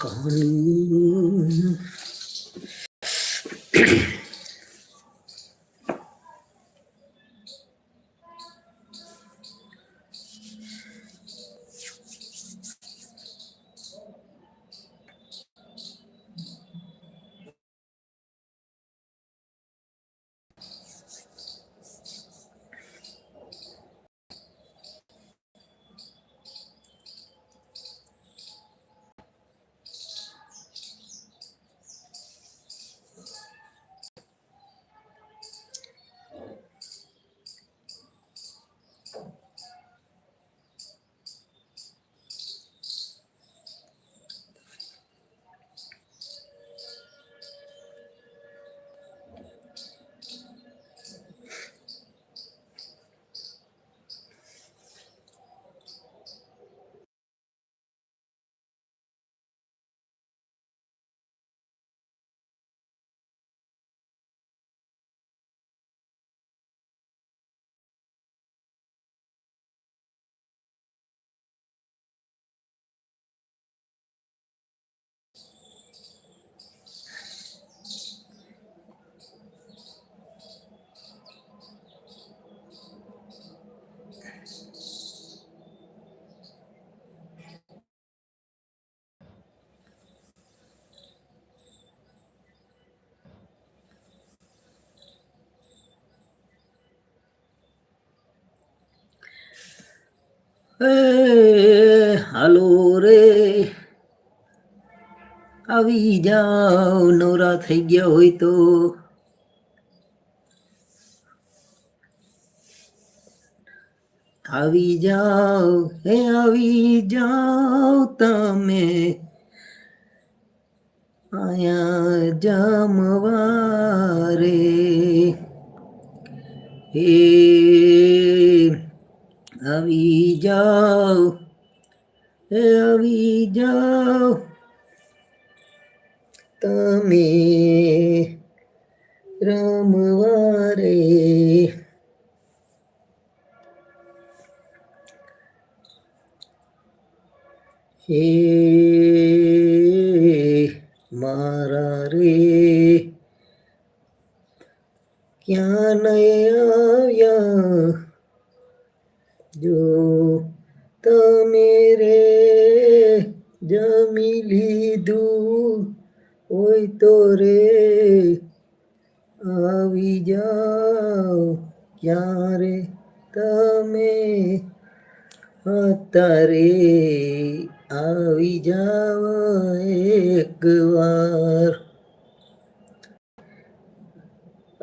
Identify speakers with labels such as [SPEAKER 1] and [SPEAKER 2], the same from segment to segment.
[SPEAKER 1] കാണുന്നു ए हेलो रे आवी जाओ नरा થઈ ગયોઈ તો આવી જા હે આવી જા તમે આયા જમવારે એ આવી જાઓ આવી જાઓ તમે રમવારે હે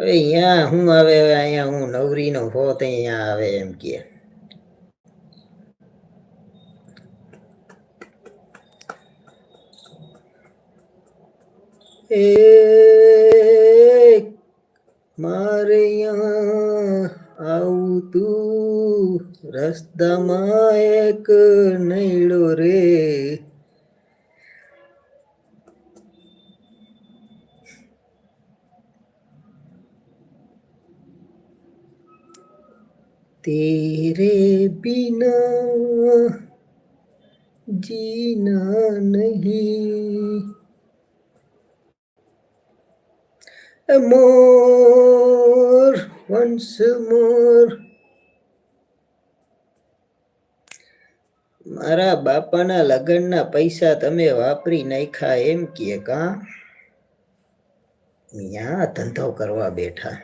[SPEAKER 1] અહીંયા હું આવે અહીંયા હું નવરીનો હોત અહીંયા આવે એમ કે એ મારે આવું તું રસ્તામાં એક નૈડો રે तेरे बिना जीना नहीं मोर वंस मोर મારા બાપાના લગ્નના પૈસા તમે વાપરી નાખ્યા એમ કે કા અહીંયા ધંધો કરવા બેઠા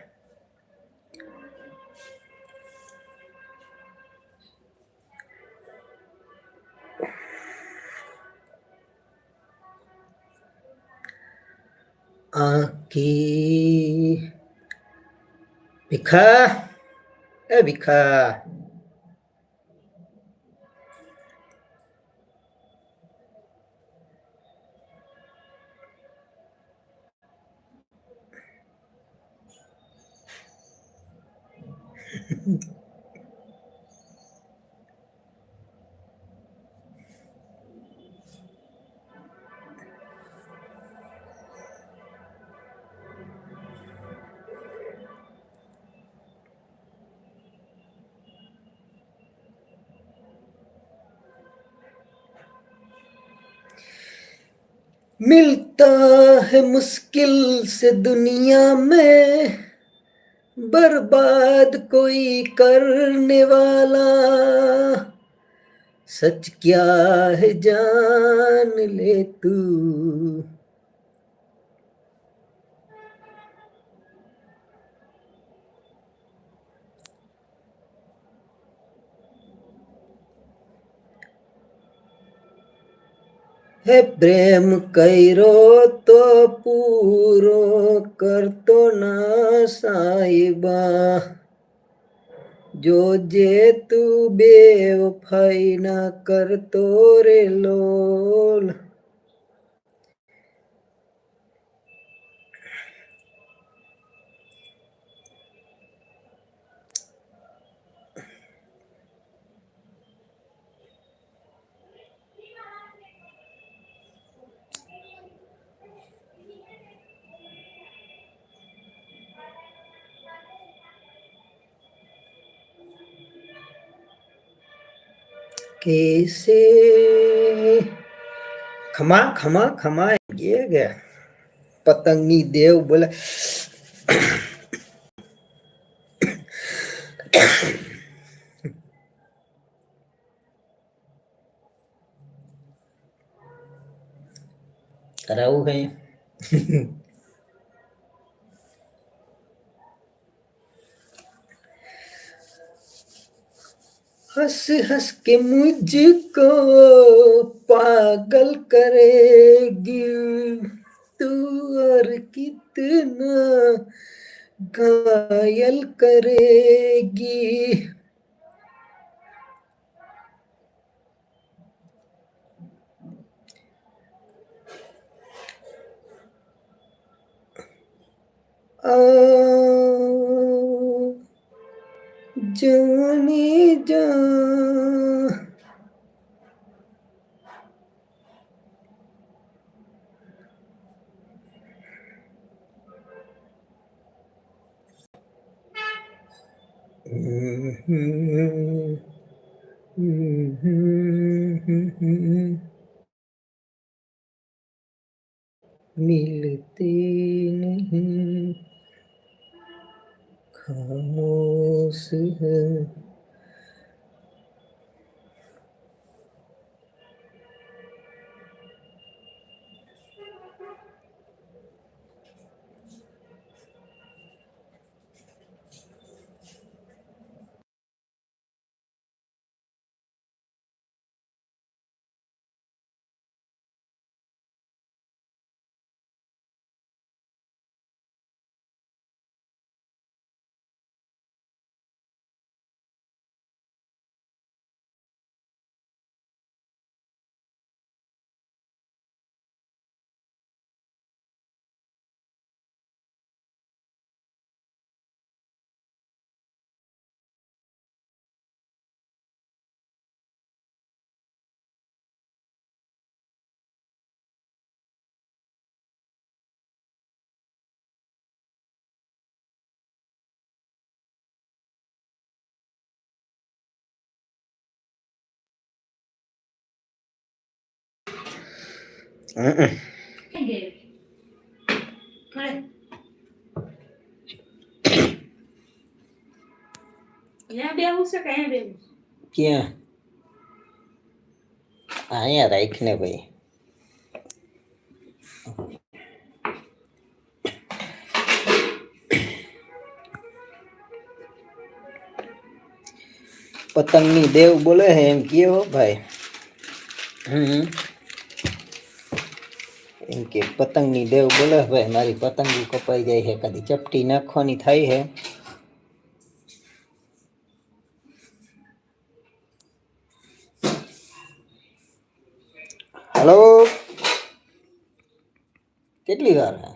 [SPEAKER 1] aqui. Vika, É Vika. मिलता है मुश्किल से दुनिया में बर्बाद कोई करने वाला सच क्या है जान ले तू હે પ્રેમ કરો તો પૂરો કરતો ના સાઈબા જોજે તું બેવફાઈ ના કરતો રે લોલ कैसे खमा खमा खमा ये गया पतंगी देव बोला कराऊ है हंस हंस के मुझको पागल करेगी तू और कितना घायल करेगी आ milho. क्या हाँ आए भाई पतंगी देव बोले है एम क्यों भाई हम्म इनके पतंग नी देव बोले हुए हमारी पतंग भी कपाई गई है कभी चपटी न खोनी थाई है हेलो कितनी बार है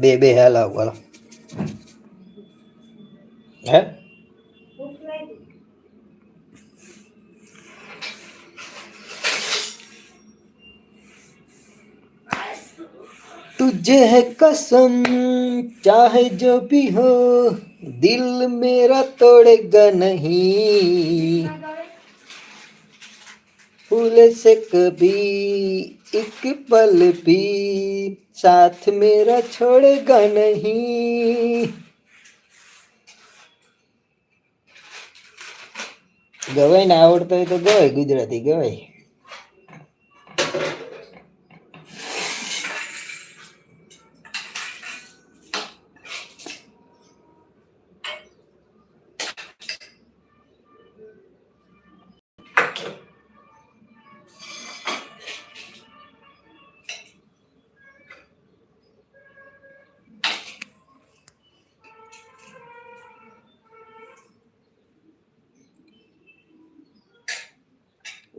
[SPEAKER 1] બે બે હેલા બોલો હે तुझे है कसम चाहे जो भी हो दिल मेरा तोड़ेगा नहीं फूल से कभी एक पल भी साथ मेरा छोड़ेगा नहीं ગવાય ना आवड़ता है तो ગવાય Gujarati ગવાય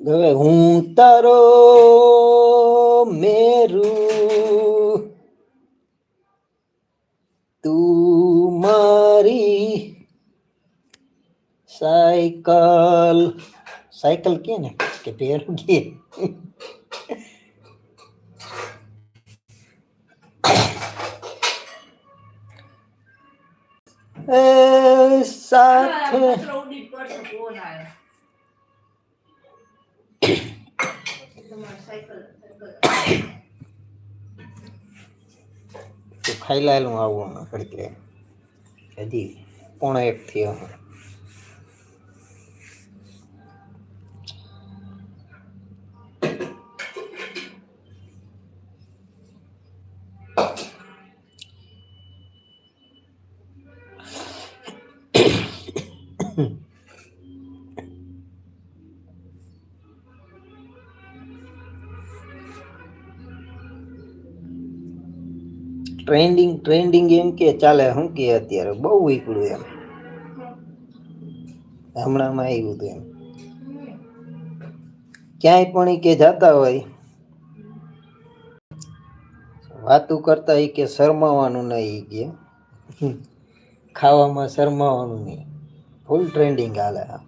[SPEAKER 1] Preguntaro Meru Tu
[SPEAKER 2] Mari Cycle Cycle quién es? Que pierde. quién?
[SPEAKER 1] Exacto. Ah, ફાઇલાયેલું આવું આપણે કહીએ હજી પોણો એક થયો ટ્રેન્ડિંગ ટ્રેન્ડિંગ એમ કે ચાલે શું કે અત્યારે બહુ વીકળું એમ હમણાંમાં આવ્યું હતું એમ ક્યાંય પણ એ કે જતા હોય વાતો કરતા એ કે શરમાવાનું નહીં કે ખાવામાં શરમાવાનું નહીં ફૂલ ટ્રેન્ડિંગ હાલે આ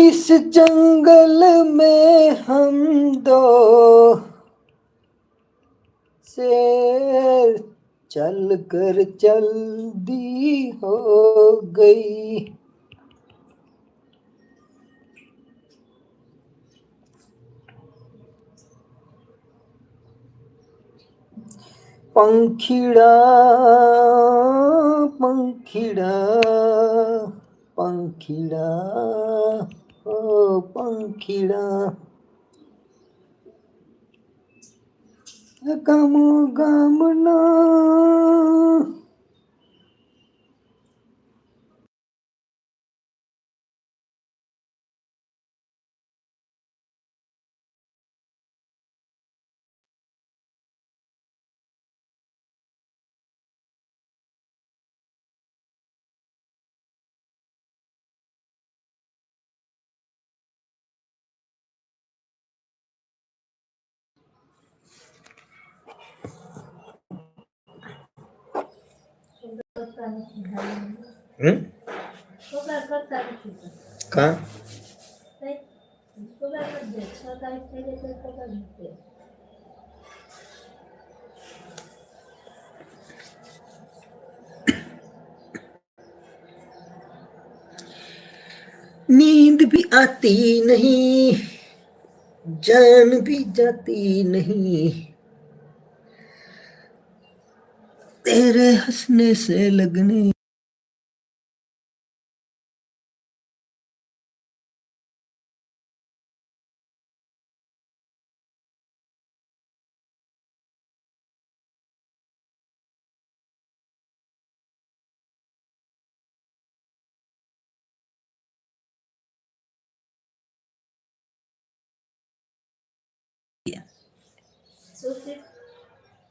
[SPEAKER 1] इस जंगल में हम दो से चल कर जल्दी हो गई पंखिड़ा पंखिड़ा पंखिड़ा પંખીડા ગામ ગામના
[SPEAKER 2] हम्म?
[SPEAKER 1] नींद भी आती नहीं जान भी जाती नहीं तेरे हंसने से लगने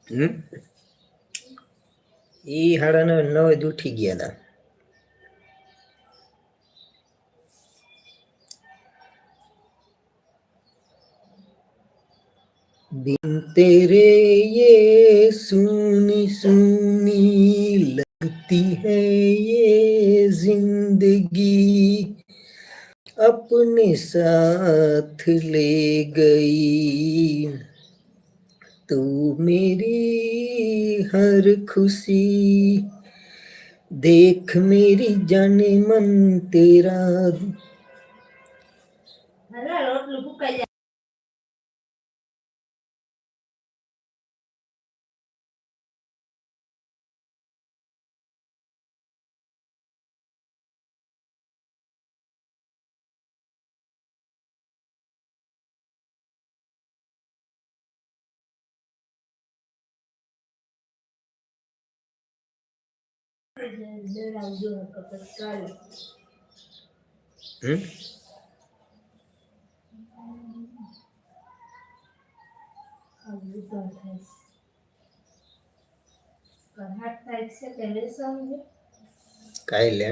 [SPEAKER 1] Hmm? એ સાડા નવે નવે જ ઉઠી ગયા तेरे ये सुनी सुनी लगती है ये जिंदगी अपने साथ ले गई तू मेरी हर खुशी देख मेरी जाने मन तेरा
[SPEAKER 2] Eh? કાઈ
[SPEAKER 1] લે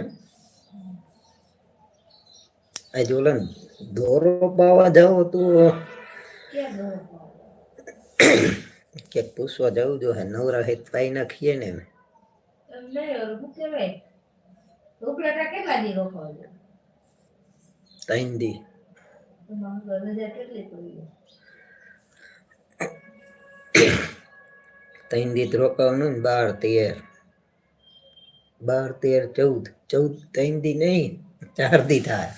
[SPEAKER 1] આ જોલન દોરો પાવા જાવ તો કે પૂછવા જવું જો હે નવરા હે તાઈ નાખીએ ને
[SPEAKER 2] એમ લે શું કહેવાય ઉપલેટા કેટલા દી રોકવા
[SPEAKER 1] ત્રણ દી ત્રણ દીત રોકાવાનું ને બાર તેર બાર તેર ચૌદ ચૌદ ત્રણ દી નહીં ચાર દી થાય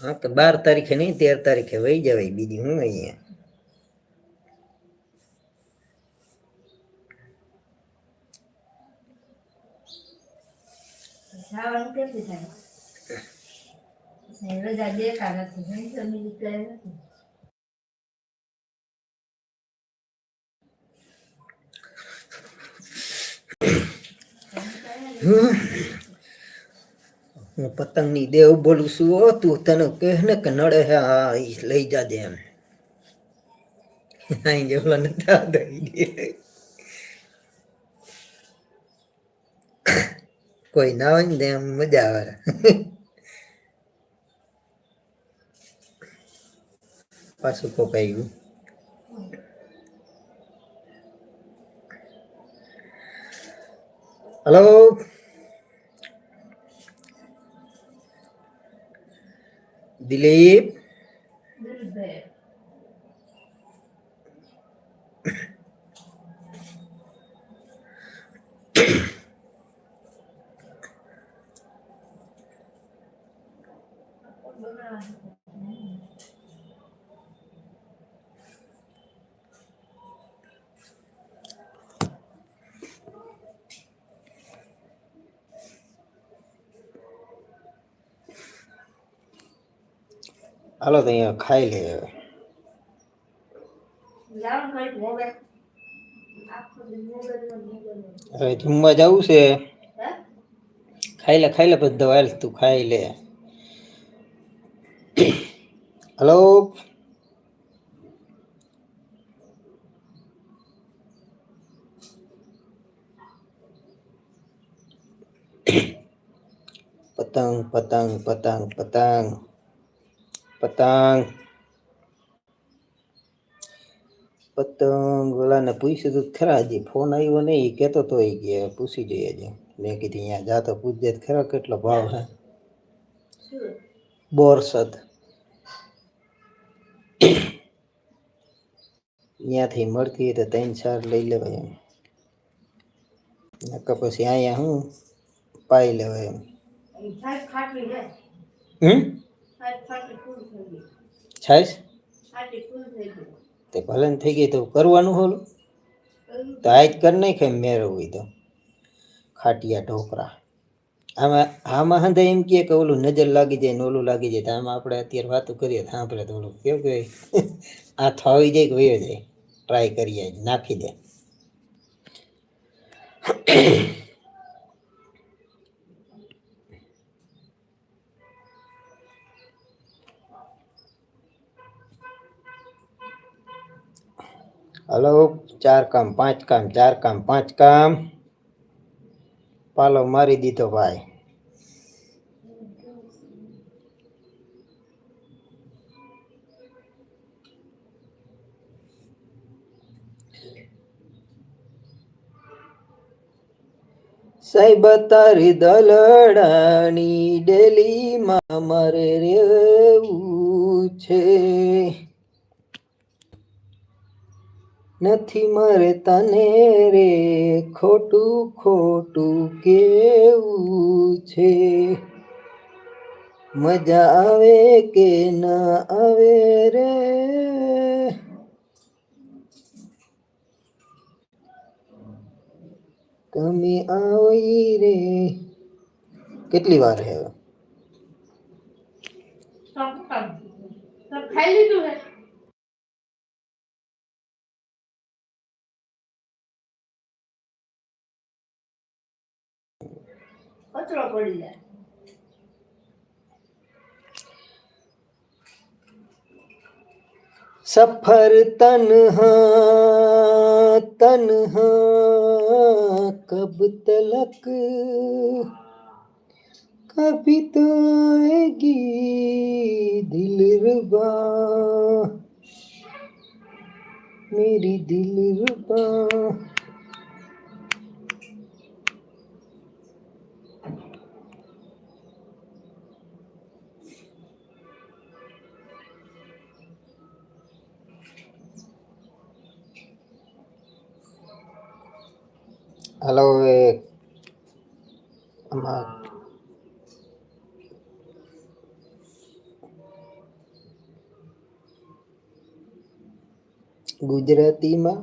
[SPEAKER 1] હા તો બાર તારીખે નહીં તેર તારીખે વહી જવાય બીજી હું અહીંયા
[SPEAKER 2] જવાનું કેટલું થાય રજા દેતા નથી જમી નીકળે નથી
[SPEAKER 1] હું પતંગની દેવ બોલું છું તું તને કહેને કે નડે હે હા લઈ જાજે એમ અહીં જેવલા નતા કોઈ ના હોય ને એમ મજા આવે પાછું કોકાઈ ગયું હલો દિલીપ તેને ખાઈ લે હવે
[SPEAKER 2] જવાનું કઈ મોગે તਾਕતો દેને તો ન
[SPEAKER 1] દેને એ તું મજાઉ
[SPEAKER 2] છે
[SPEAKER 1] ખાઈ લે ખાઈ લે પછી દવાઈલ તું ખાઈ લે હેલો પતંગ પતંગ પતંગ પતંગ પતંગ પતંગ ઓલાને પૂછ્યું તું ખરા હજી ફોન આવ્યો નહીં એ કહેતો તો એ કે પૂછી જોઈએ હજી મેં કીધું અહીંયા જા તો પૂછજે ખરા કેટલો ભાવ હે બોરસદ ત્યાંથી મળતી તો ત્રણ ચાર લઈ લેવાય એમ નકર પછી અહીંયા હું પાઈ લેવાય એમ હમ
[SPEAKER 2] છાઈસ
[SPEAKER 1] તે ભલે થઈ ગઈ તો કરવાનું હોલું તો આજ કર નહીં ખાઈ મેળવવી તો ખાટિયા ઢોકરા આમાં આમાં હંધા એમ કહે કે ઓલું નજર લાગી જાય ને ઓલું લાગી જાય તો આમાં આપણે અત્યારે વાતો કરીએ તો આપણે તો ઓલું કેવું કહે આ થઈ જાય કે વયો જાય ટ્રાય કરીએ નાખી દે હલો ચાર કામ પાંચ કામ ચાર કામ પાંચ કામ પાલો મારી દીધો ભાઈ સાહેબ તારી દલડાની ડેલીમાં મારે રહેવું છે નથી મારે તને રે ખોટું ખોટું કેવું છે મજા આવે કે ના આવે રે કમી આવી રે કેટલી વાર હે
[SPEAKER 2] ખાઈ લીધું હે કચરો પડી જાય
[SPEAKER 1] सफर तन्हा तन्हा कब तलक कभी तो आएगी दिल रुबा मेरी दिल रुबा Halo, Wek. Eh, Amat. Gujarati, mah.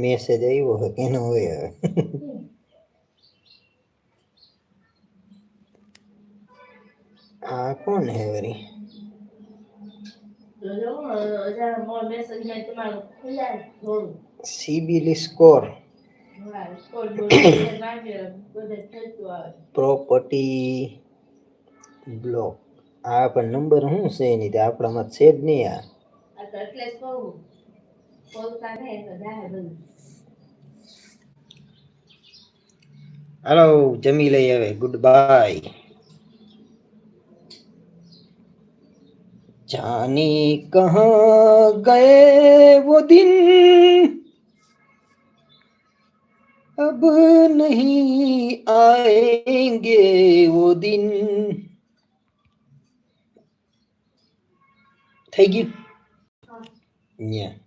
[SPEAKER 1] Message આવ્યો હોય કેનો હોય હવે આ કોણ હે વરી સીબીલ સ્કોર પ્રોપર્ટી બ્લોક આ પણ નંબર શું છે એની આપણામાં છે જ નહીં આ
[SPEAKER 2] Cô tay với em rồi
[SPEAKER 1] ra Hải Bình. Hello, Jamila, goodbye. जाने कहाँ गए वो दिन अब नहीं आएंगे वो दिन थैंक यू yeah.